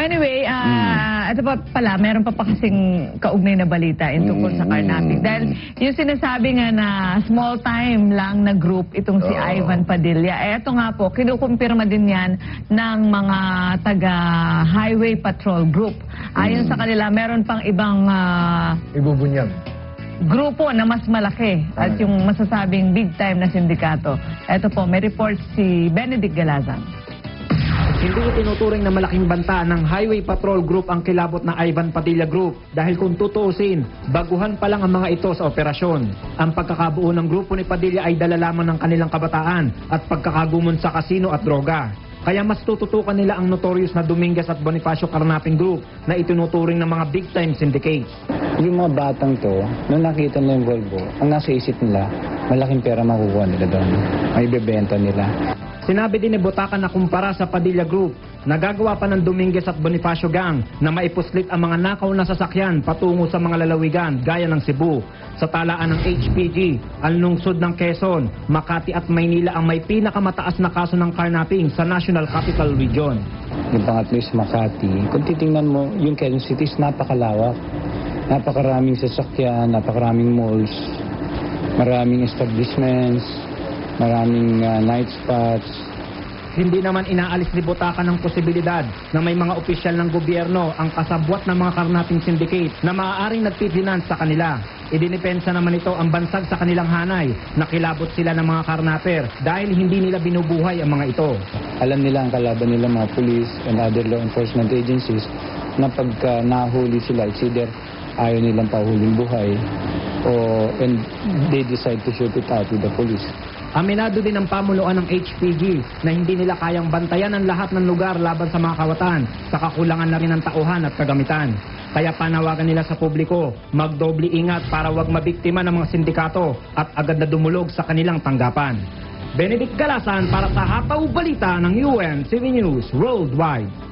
anyway, ah, ito pa pala, meron pa pa kasing kaugnay na balita in tungkol sa Mm. carnapping. Dahil yung sinasabi nga na small time lang na group itong si Oo. Ivan Padilla. Eh, ito nga po, kinukumpirma din yan ng mga taga Highway Patrol Group. Ayon Mm. sa kanila, meron pang ibang ah, Ibubunyag. grupo na mas malaki at Ah. yung masasabing big time na sindikato. Ito po, may report si Benedict Galazan. Hindi itinuturing na malaking banta ng Highway Patrol Group ang kilabot na Ivan Padilla Group dahil kung tutuusin, baguhan pa lang ang mga ito sa operasyon. Ang pagkakabuo ng grupo ni Padilla ay dala lamang ng kanilang kabataan at pagkakagumon sa kasino at droga. Kaya mas tututukan nila ang notorious na Dominguez at Bonifacio Carnapping Group na itinuturing ng mga big-time syndicates. Yung mga batang to, nung nakita nila yung Volvo, ang nasa isip nila, malaking pera makukuha nila doon. May bebenta nila. Sinabi din ni Botacan na kumpara sa Padilla Group, nagagawa pa ng Dominguez at Bonifacio Gang na maipuslit ang mga nakaw na sasakyan patungo sa mga lalawigan gaya ng Cebu. Sa talaan ng HPG, ang lungsod ng Quezon, Makati at Maynila ang may pinakamataas na kaso ng carnapping sa National Capital Region. Yung pangatlo is Makati. Kung titingnan mo, yung Quezon City is napakalawak. Napakaraming sasakyan, napakaraming malls, maraming establishments, maraming ah, night spots, Hindi naman inaalis ni Botacan ng posibilidad na may mga opisyal ng gobyerno ang kasabwat ng mga karnapping syndicate na maaaring nagpifinance sa kanila. Idinipensa naman ito ang bansag sa kanilang hanay na kilabot sila ng mga karnaper dahil hindi nila binubuhay ang mga ito. alam nila ang kalaban nila mga police and other law enforcement agencies na pagka nahuli sila, it's either ayaw nilang pahuling buhay o and they decide to shoot it out with the police. Aminado din ang pamunuan ng HPG na hindi nila kayang bantayan ang lahat ng lugar laban sa mga kawatan sa kakulangan na rin ng tauhan at kagamitan. Kaya panawagan nila sa publiko, magdoble ingat para wag mabiktima ng mga sindikato at agad na dumulog sa kanilang tanggapan. Benedict Galasan para sa Hataw Balita ng UN TV News Worldwide.